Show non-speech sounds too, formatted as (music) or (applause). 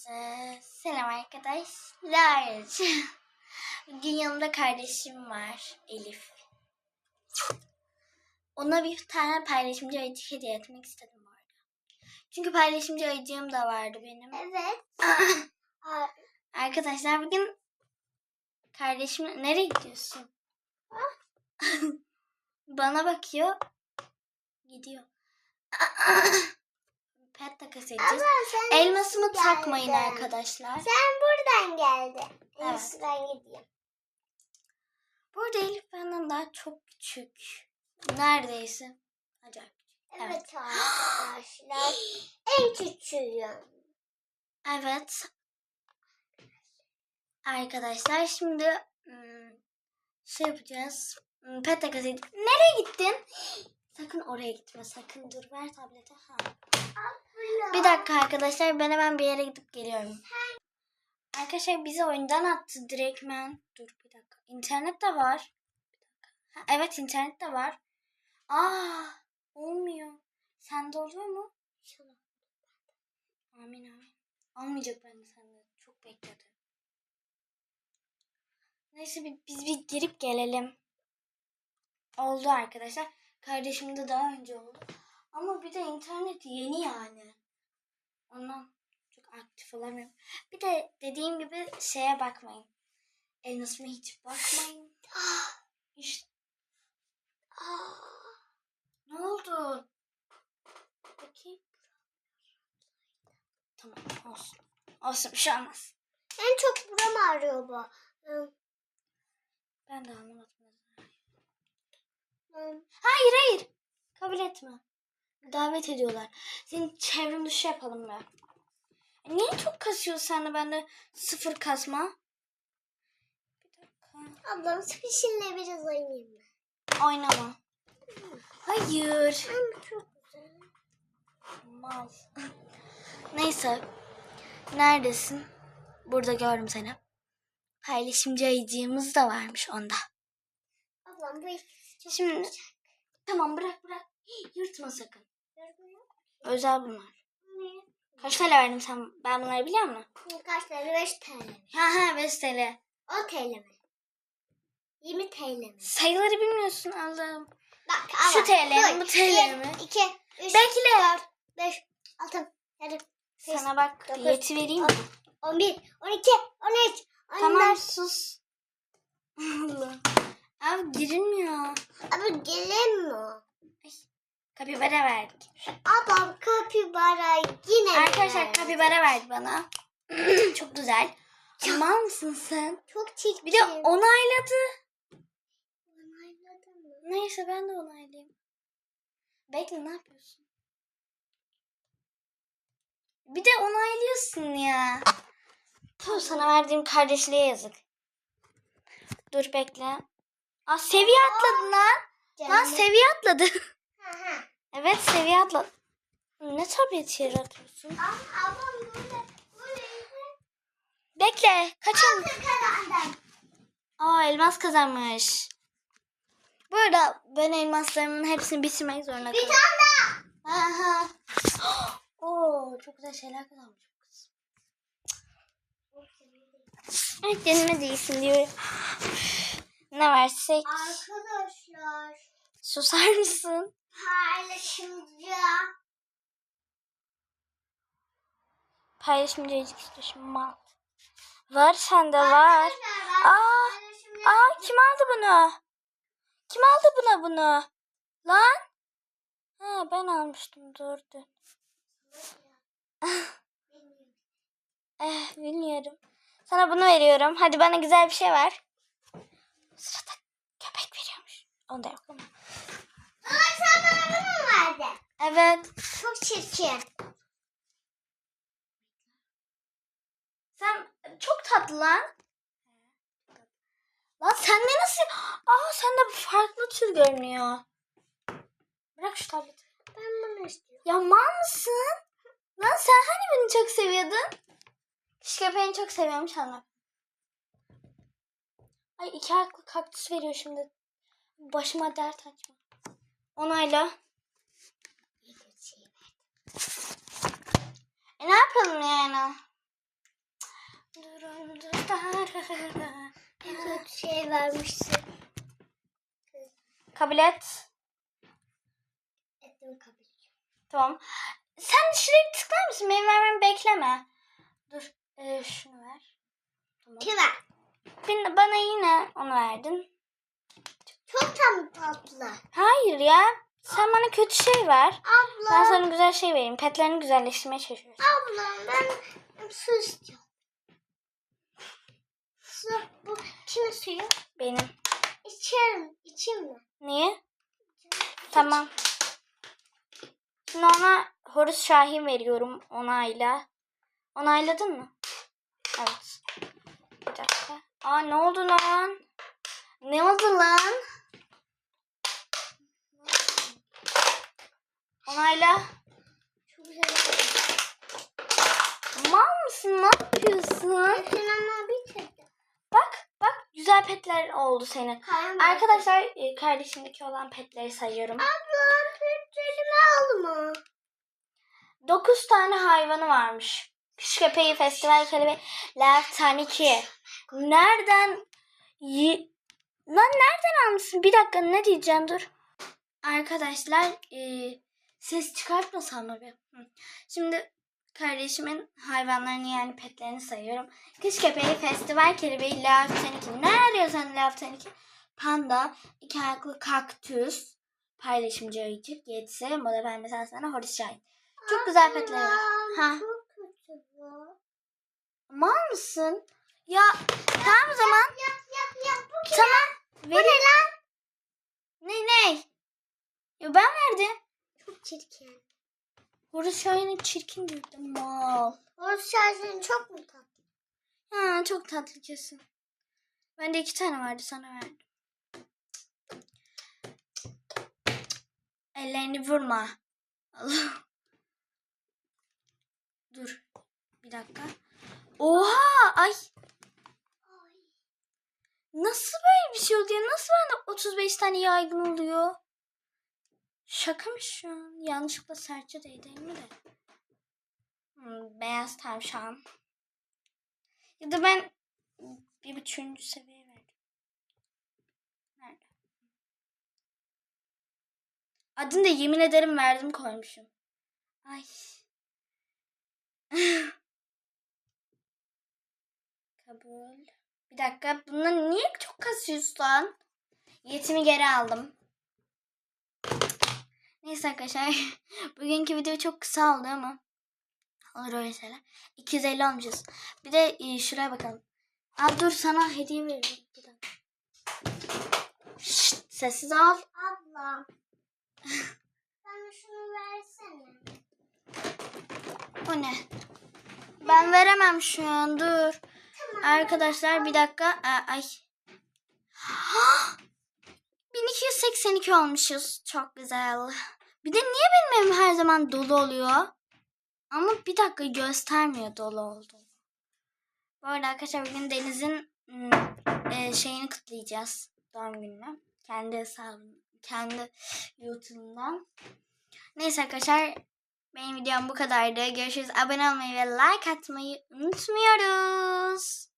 Selam arkadaşlar. (laughs) Bugün yanımda kardeşim var Elif. Ona bir tane paylaşımcı ayıcık hediye etmek istedim bu arada. Çünkü paylaşımcı ayıcığım da vardı benim. Evet. (laughs) Arkadaşlar bugün kardeşim nereye gidiyorsun? (laughs) Bana bakıyor. Gidiyor. Pet takas edeceğiz. Elmasımı geldin. takmayın arkadaşlar. Sen buradan geldin. Evet. ben gideyim. Burada Elif benden daha çok küçük. Neredeyse. Acayip küçük. Evet, arkadaşlar. (gasps) en küçüğüm. Evet. Arkadaşlar şimdi hmm, şey yapacağız. Hmm, Pet takas edip. Nereye gittin? (gasps) Sakın oraya gitme. Sakın dur. Ver tableti. Ha. Bir dakika arkadaşlar. Ben hemen bir yere gidip geliyorum. Arkadaşlar bizi oyundan attı direktmen. Dur bir dakika. İnternet de var. Evet internet de var. Aa olmuyor. Sende oluyor mu? İnşallah. Amin amin. Olmayacak bende sende. Çok bekledim. Neyse biz bir girip gelelim. Oldu arkadaşlar. Kardeşim de daha önce oldu. Ama bir de internet yeni yani. Ondan çok aktif olamıyorum. Bir de dediğim gibi şeye bakmayın. Elmasıma hiç bakmayın. (gasps) İşte Aa, ne oldu? Bakayım. Tamam olsun. Olsun bir şey olmaz. en çok buram ağrıyor bu. Ben de anlamadım. Hayır hayır. Kabul etme. Davet ediyorlar. Senin çevrim dışı yapalım be. E, Niye çok kasıyor sende bende sıfır kasma? Bir dakika. Ablam sıkışınla biraz oynayayım mı? Oynama. Hayır. Ama çok güzel. Mal. (laughs) Neyse. Neredesin? Burada gördüm seni. Paylaşımcı ayıcığımız da varmış onda. Ablam bu ikisi çok Şimdi- güzel. Tamam bırak bırak. (gasps) Yırtma sakın. Özel bunlar. Ne? Kaç TL verdim sen? Ben bunları biliyor musun? Kaç TL? 5 TL? Ha ha 5 TL. 10 TL mi? 20 TL mi? Sayıları bilmiyorsun Allah'ım. Bak Şu ama. TL mi, bu TL mi? 2, 3, Bekle. 5, 6, 7, Sana bak dokuz, yeti vereyim mi? 11, 12, 13, 14. Tamam sus. (laughs) Allah. Abi girilmiyor. Abi mi? Kapibara verdik. Ablam kapibara yine Arkadaşlar kapibara verdi bana. (clears throat) Çok güzel. Mal mısın sen? Çok çirkin. Bir de onayladı. Onayladın mı? Neyse ben de onaylayayım. Bekle ne yapıyorsun? Bir de onaylıyorsun ya. Tamam sana verdiğim kardeşliğe yazık. Dur bekle. Aa seviye atladı lan. Lan Canım. seviye atladı. Evet seviye atladı. Ne tableti yaratıyorsun? Ablam burada. Burada. Bekle. Kazandım. Aa elmas kazanmış. Bu arada ben elmaslarımın hepsini bitirmek zorunda Bir kaldım. tane daha. Aha. (gasps) Oo çok güzel şeyler kazanmış kız. Evet yanına değilsin diyor. Ne versek? Arkadaşlar. Susar mısın? Paylaşımcı. Paylaşımcı ezik mal. Var sende var. Aa, aa kim aldı bunu? Kim aldı buna bunu? Lan? Ha ben almıştım doğru. (laughs) Eh bilmiyorum. Sana bunu veriyorum. Hadi bana güzel bir şey ver. Sırada köpek veriyormuş. Onu da yapalım. Ama sen bana bunu mu verdin? Evet. Çok çirkin. Sen çok tatlı lan. Lan sen de nasıl? Aa sen de farklı tür görünüyor. Bırak şu tableti. Ben bunu istiyorum. Ya mal mısın? Lan sen hani beni çok seviyordun? Kış köpeğini çok seviyormuş anne. Ay iki ayaklı kaktüs veriyor şimdi. Başıma dert açma. Onayla. Yapalım yani? Bir kötü şey vermişsin. Kabul et. Ettim kabul. Tamam. Sen şuraya tıklar mısın? Benim vermemi bekleme. Dur. Ee, şunu ver. Tamam. Kiver. Ben, bana yine onu verdin. Çok tam tatlı. Hayır ya. Sen bana kötü şey ver. Abla. Ben sana güzel şey vereyim. Petlerini güzelleştirmeye çalışıyorsun. Abla ben su istiyorum. Su. Bu kimin suyu? Benim. İçerim. İçeyim mi? Niye? Tamam. Şimdi ona Horus Şahin veriyorum onayla. Onayladın mı? Evet. Bir dakika. Aa ne oldu lan? Ne oldu lan? Onayla. Çok güzel. Mal mısın? Ne yapıyorsun? Sen ama bitirdim. Bak bak güzel petler oldu senin. Kayan Arkadaşlar e, kardeşimdeki olan petleri sayıyorum. Abla petlerimi alma. 9 tane hayvanı varmış. Kış köpeği, festival kelebeği, lav taniki. Nereden? Yi... Lan nereden almışsın? Bir dakika ne diyeceğim dur. Arkadaşlar e, ses çıkartmasam mı. Şimdi kardeşimin hayvanlarını yani petlerini sayıyorum. Kış köpeği, festival kelebeği, lav taniki. Ne arıyorsan lav taniki? Panda, iki ayaklı kaktüs, paylaşımcı ayıcık, yetisi, moda pembe sen sana, Horace Şahin. Çok güzel petler var. Ha. Çok kötü bu. Mal mısın? Ya tamam o zaman. Yap yap yap. Bu Tamam. Ver. lan? Ne ne? Ya ben verdim. Çirkin. Horace Şahin'e çirkin dedim. Mal. O şarjın çok mu tatlı? Ha, çok tatlı kesin. Bende iki tane vardı sana verdim. Ellerini vurma. Allah. Dur. Bir dakika. Oha! Ay. Nasıl böyle bir şey oluyor? Nasıl bende 35 tane yaygın oluyor? Şaka mı şu an? Yanlışlıkla serçe değdi mi de? Hmm, beyaz tavşan. Ya da ben bir üçüncü seviye verdim. Nerede? Adını da yemin ederim verdim koymuşum. Ay. (laughs) Kabul. Bir dakika. Bunları niye çok kasıyorsun? Yetimi geri aldım. Neyse arkadaşlar. (laughs) Bugünkü video çok kısa oldu ama. Olur öyle şeyler. 250 olmuşuz. Bir de e, şuraya bakalım. Aa, dur sana hediye veririm. Bir dakika. Şşt, sessiz ol. Abla. (laughs) Bana şunu versene. O ne? Ben veremem şu an. Dur. Tamam. Arkadaşlar bir dakika. Aa, ay. (gasps) 1282 olmuşuz. Çok güzel. Bir de niye benim evim her zaman dolu oluyor? Ama bir dakika göstermiyor dolu olduğunu. Bu arada arkadaşlar bugün Deniz'in ım, e, şeyini kutlayacağız. Doğum gününü. Kendi hesabını, kendi YouTube'undan. Neyse arkadaşlar benim videom bu kadardı. Görüşürüz. Abone olmayı ve like atmayı unutmuyoruz.